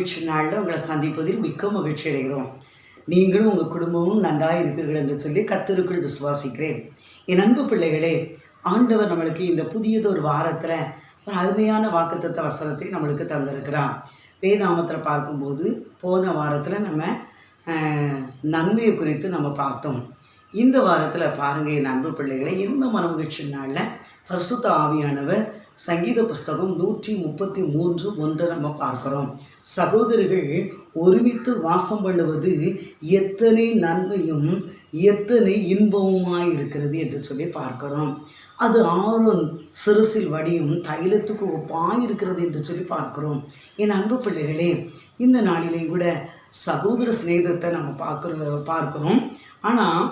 மகிழ்ச்சி நாளில் உங்களை சந்திப்பதில் மிக்க மகிழ்ச்சி அடைகிறோம். நீங்களும் உங்கள் குடும்பமும் நன்றாக இருப்பீர்கள் என்று சொல்லி கத்தருக்குள் விசுவாசிக்கிறேன். என் அன்பு பிள்ளைகளே ஆண்டவர் நம்மளுக்கு இந்த புதியதொரு வாரத்தில் ஒரு அருமையான வாக்குத்தத்த வசனத்தை நம்மளுக்கு தந்திருக்கிறான் வேதாமத்தில் பார்க்கும்போது போன வாரத்தில் நம்ம நன்மையை குறித்து நம்ம பார்த்தோம். இந்த வாரத்தில் பாருங்கள் என் அன்பு பிள்ளைகளை இந்த மனமகிழ்ச்சி நாளில் பரிசுத்த ஆவியானவர் சங்கீத புஸ்தகம் நூற்றி முப்பத்தி மூன்று ஒன்று நம்ம பார்க்குறோம். சகோதரிகள் ஒருமித்து வாசம் பண்ணுவது எத்தனை நன்மையும் எத்தனை இன்பமுமாய் இருக்கிறது என்று சொல்லி பார்க்கிறோம். அது ஆரோன் சிறுசில் வடியும் தைலத்துக்கு ஒப்பாய் இருக்கிறது என்று சொல்லி பார்க்கிறோம். என் அன்பு பிள்ளைகளே இந்த நாளிலே கூட சகோதர சிநேகத்தை நம்ம பார்க்குற பார்க்குறோம். ஆனால்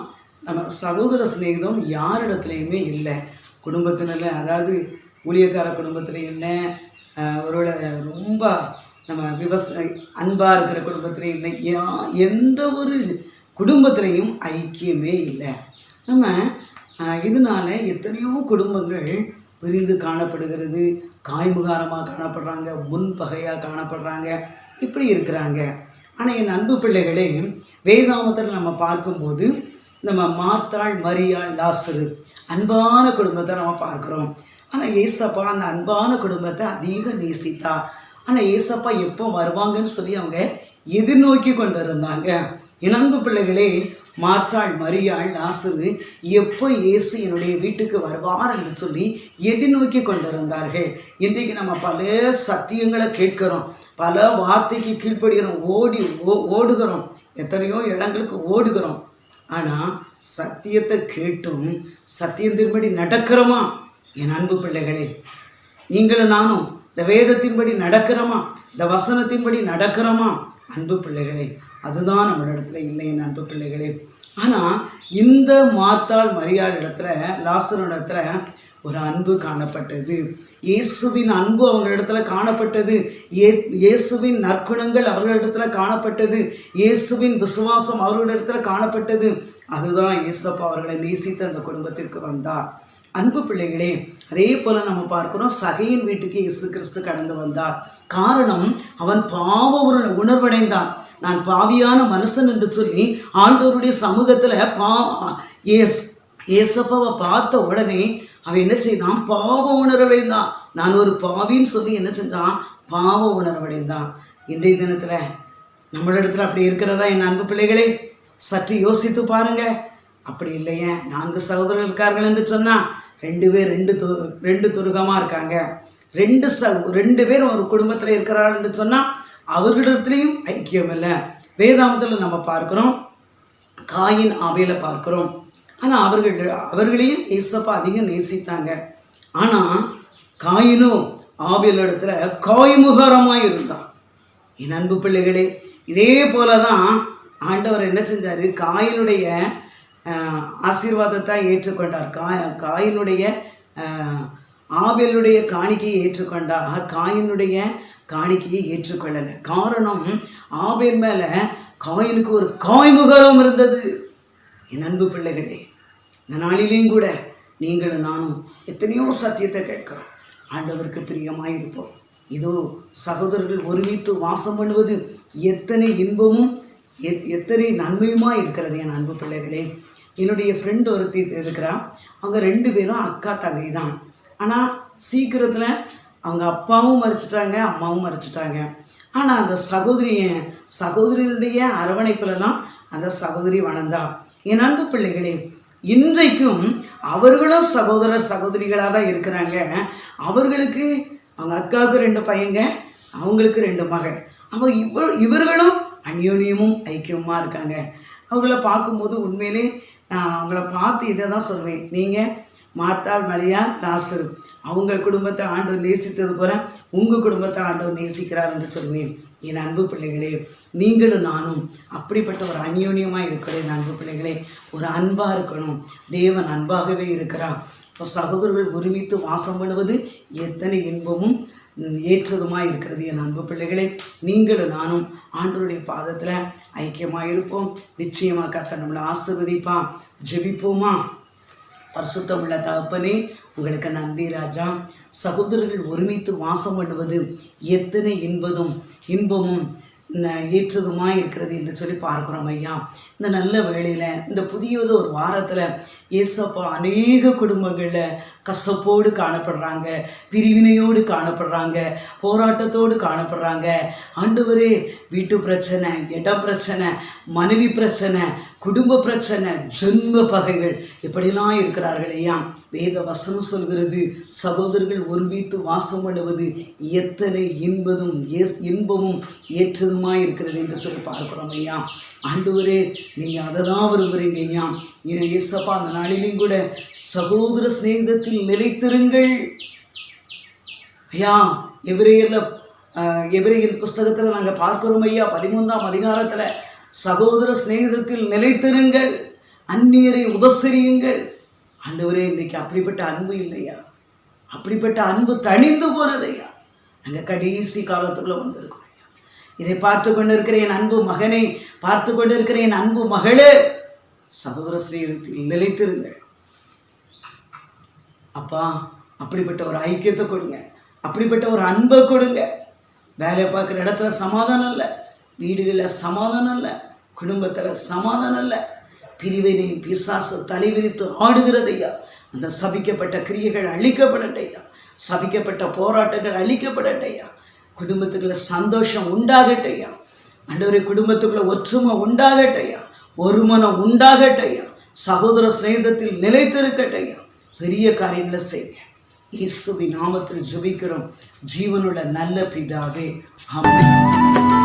நம்ம சகோதர சிநேகிதம் யாரிடத்துலையுமே இல்லை. குடும்பத்தினரில் அதாவது ஊழியக்கார குடும்பத்தில் இல்லை. அவரோட ஒருவேளை ரொம்ப நம்ம விவசாய அன்பாக இருக்கிற குடும்பத்திலையும் இல்லை. யா- எந்த ஒரு குடும்பத்திலையும் ஐக்கியமே இல்லை. நம்ம இதனால் இதனால எத்தனையோ குடும்பங்கள் பிரிந்து காணப்படுகிறது. காய்முகாரமாக காணப்படுறாங்க முன்பகையாக காணப்படுறாங்க. இப்படி இருக்கிறாங்க. ஆனால் என் அன்பு பிள்ளைகளே வேதாமத்தில் நம்ம பார்க்கும்போது நம்ம மாத்தாள் மரியாள் லாசரு அன்பான குடும்பத்தை நம்ம பார்க்குறோம். ஆனால் ஏசப்பா அந்த அன்பான குடும்பத்தை அதிக நேசித்தா. ஆனால் ஏசப்பா எப்போ வருவாங்கன்னு சொல்லி அவங்க எதிர்நோக்கி கொண்டு இருந்தாங்க என் பிள்ளைகளே மாற்றாள் மரியாள் லாசரு எப்போ இயேசு என்னுடைய வீட்டுக்கு வருவார் என்று சொல்லி எதிர்நோக்கி கொண்டிருந்தார்கள். இன்றைக்கு நம்ம பல சத்தியங்களை கேட்கிறோம். பல வார்த்தைக்கு கீழ்ப்படுகிறோம். ஓடி ஓ- ஓடுகிறோம். எத்தனையோ இடங்களுக்கு ஓடுகிறோம். ஆனால் சத்தியத்தை கேட்டும் சத்தியத்தின்படி நடக்கிறோமா? என் அன்பு பிள்ளைகளே நீங்களும் நானும் இந்த வேதத்தின்படி நடக்கிறோமா? இந்த வசனத்தின்படி நடக்கிறோமா? அன்பு பிள்ளைகளே அதுதான் நம்மளிடத்துல இல்லை என் அன்பு பிள்ளைகளே. ஆனால் இந்த மாத்தாள் மரியாள் இடத்துல லாசர் இடத்துல ஒரு அன்பு காணப்பட்டது. இயேசுவின் அன்பு அவங்களிடத்துல காணப்பட்டது. ஏ இயேசுவின் நற்குணங்கள் அவர்களிடத்துல காணப்பட்டது. இயேசுவின் விசுவாசம் அவர்களிடத்துல காணப்பட்டது. அதுதான் இயேசப்பா அவர்களை நேசித்து அந்த குடும்பத்திற்கு வந்தார். அன்பு பிள்ளைகளே அதே போல் நம்ம பார்க்குறோம் சகையின் வீட்டுக்கு இயேசு கிறிஸ்து கடந்து வந்தார். காரணம் அவன் பாவ ஒரு உணர்வடைந்தான். நான் பாவியான மனுஷன் என்று சொல்லி ஆண்டோருடைய சமூகத்தில் பா ஏஸ் ஏசப்பாவை பார்த்த உடனே அவன் என்ன செய்தான்? பாவ உணர்வடைந்தான். நான் ஒரு பாவின்னு சொல்லி என்ன செஞ்சான்? பாவ உணர்வடைந்தான். இன்றைய தினத்தில் நம்மளிடத்துல அப்படி இருக்கிறதா என் அன்பு பிள்ளைகளே? சற்று யோசித்து பாருங்கள் அப்படி இல்லையே. நான்கு சகோதரர்கள் இருக்கார்கள் என்று சொன்னால் ரெண்டு பேர் ரெண்டு து ரெண்டு துருகமாக இருக்காங்க. ரெண்டு ச ரெண்டு பேர் ஒரு குடும்பத்தில் இருக்கிறார்கள் என்று சொன்னால் அவர்களிடத்துலையும் ஐக்கியம் இல்லை. வேதாமத்தில் நம்ம பார்க்குறோம். காயின் ஆபையில் பார்க்குறோம். ஆனால் அவர்கள் அவர்களையும் ஏசப்பா அதிகம் நேசித்தாங்க. ஆனால் காயினும் ஆபியல் இடத்துல காய்முகரமாக இருந்தான். என் அன்பு பிள்ளைகளே இதே போல தான் ஆண்டவர் என்ன செஞ்சார்? காயினுடைய ஆசீர்வாதத்தை ஏற்றுக்கொண்டார். காய் காயினுடைய ஆஹ், ஆபேலுடைய காணிக்கையை ஏற்றுக்கொண்டார். காயினுடைய காணிக்கையை ஏற்றுக்கொள்ளலை. காரணம் ஆபேல் மேலே காயினுக்கு ஒரு காய்முகரம் இருந்தது. என் அன்பு பிள்ளைகளே இந்த நாளிலேயும் கூட நீங்களும் நானும் எத்தனையோ சத்தியத்தை கேட்குறோம். ஆண்டவருக்கு பிரியமாக இருப்போம் இதோ சகோதரர்கள் ஒருமித்து வாசம் பண்ணுவது எத்தனை இன்பமும் எத் எத்தனை நன்மையுமா இருக்கிறது என் அன்பு பிள்ளைகளே. என்னுடைய ஃப்ரெண்டு ஒருத்தி இருக்கிறான் அவங்க ரெண்டு பேரும் அக்கா தங்கை தான். ஆனால் சீக்கிரத்தில் அவங்க அப்பாவும் மறிச்சிட்டாங்க அம்மாவும் மறிச்சிட்டாங்க. ஆனால் அந்த சகோதரியை சகோதரியுடைய அரவணைப்பில் தான் அந்த சகோதரி வளர்ந்தா. என் அன்பு பிள்ளைகளே இன்றைக்கும் அவர்களும் சகோதரர் சகோதரிகளாக தான் இருக்கிறாங்க. அவர்களுக்கு அவங்க அக்காவுக்கு ரெண்டு பையங்க அவங்களுக்கு ரெண்டு மகள். அவ இவ இவர்களும் அந்யோன்யமும் ஐக்கியமாக இருக்காங்க. அவங்கள பார்க்கும்போது உண்மையிலே நான் அவங்கள பார்த்து இதை தான் சொல்வேன். நீங்கள் மாத்தாள் மலையா லாசரு அவங்க குடும்பத்தை ஆண்டவர் நேசித்தது போல உங்கள் குடும்பத்தை ஆண்டவர் நேசிக்கிறார் என்று சொல்வேன். என் அன்பு பிள்ளைகளே நீங்களும் நானும் அப்படிப்பட்ட ஒரு அந்யோன்யமாக இருக்கிறேன். என் அன்பு பிள்ளைகளே ஒரு அன்பாக இருக்கணும். தேவன் அன்பாகவே இருக்கிறார். இப்போ சகோதரர்கள் ஒருமித்து வாசம் பண்ணுவது எத்தனை இன்பமும் ஏற்றதுமாக இருக்கிறது என் அன்பு பிள்ளைகளே. நீங்களும் நானும் ஆண்டவருடைய பாதத்தில் ஐக்கியமாக இருப்போம் நிச்சயமாக கத்த நம்மளை ஆசீர்வதிப்பான் ஜெபிப்போமா? பரிசுத்தமுள்ள தகப்பனே உங்களுக்கு நன்றி ராஜா. சகோதரர்கள் ஒருமித்து வாசம் பண்ணுவது எத்தனை இன்பதும் இன்பமும் ஏற்றதுமாக இருக்கிறது என்று சொல்லி பார்க்குறோம் ஐயா. இந்த நல்ல வேளையில் இந்த புதியது ஒரு வாரத்தில் ஏசப்பா அநேக குடும்பங்களில் கசப்போடு காணப்படுறாங்க பிரிவினையோடு காணப்படுறாங்க போராட்டத்தோடு காணப்படுறாங்க. ஆண்டவரே வீட்டு பிரச்சனை இட பிரச்சனை மனைவி பிரச்சனை குடும்ப பிரச்சனை ஜென்ம பகைகள் இப்படிலாம் இருக்கிறார்கள் ஐயா. வேத வசனம் சொல்கிறது சகோதரர்கள் ஒருமித்து வாசம் பண்ணுவது எத்தனை இன்பதும் ஏஸ்- இன்பமும் ஏற்றதுமாய் இருக்கிறது என்று சொல்லி பார்க்கிறோம் ஐயா. ஆண்டவரே நீங்கள் அதை தான் விரும்புகிறீங்க ஐயா இனி இசப்பா அந்த நாளிலையும் கூட சகோதர சிநேகிதத்தில் நிலைத்திருங்கள். ஐயா எபிரேயரில் எபிரேயர் புஸ்தகத்தில் நாங்கள் பார்க்கிறோம் ஐயா பதிமூன்றாம் அதிகாரத்தில் சகோதர சிநேகிதத்தில் நிலைத்திருங்கள் அந்நியரை உபசரியுங்கள். ஆண்டவரே இன்னைக்கு அப்படிப்பட்ட அன்பு இல்லையா? அப்படிப்பட்ட அன்பு தணிந்து போகிறதையா நாங்கள் கடைசி காலத்துக்குள்ளே வந்திருக்கோம் இதை பார்த்து கொண்டிருக்கிற என் அன்பு மகனை பார்த்து கொண்டிருக்கிற என் அன்பு மகளே. சகோதர சிநேகத்தில் நிலைத்திருங்கள். அப்பா அப்படிப்பட்ட ஒரு ஐக்கியத்தை கொடுங்க. அப்படிப்பட்ட ஒரு அன்பை கொடுங்க. வேலையை பார்க்குற இடத்துல சமாதானம் இல்லை. வீடுகளில் சமாதானம் இல்லை. குடும்பத்தில் சமாதானம் இல்லை. பிரிவினை பிசாசு தலைவிரித்து ஆடுகிறதையா அந்த சபிக்கப்பட்ட கிரியைகள் அழிக்கப்படட்டையா சபிக்கப்பட்ட போராட்டங்கள் அழிக்கப்படட்டையா குடும்பத்துக்குள்ள சந்தோஷம் உண்டாகட்டையா? அண்டவரை குடும்பத்துக்குள்ள ஒற்றுமை உண்டாகட்டையா? ஒரு மனம் உண்டாகட்டையா? சகோதர சிநேகத்தில் நிலைத்திருக்கட்டையா? பெரிய காரியங்களை செய்ய இயேசுவின் நாமத்தில் ஜெபிக்கிறோம். ஜீவனுள்ள நல்ல பிதாவே ஆமென்.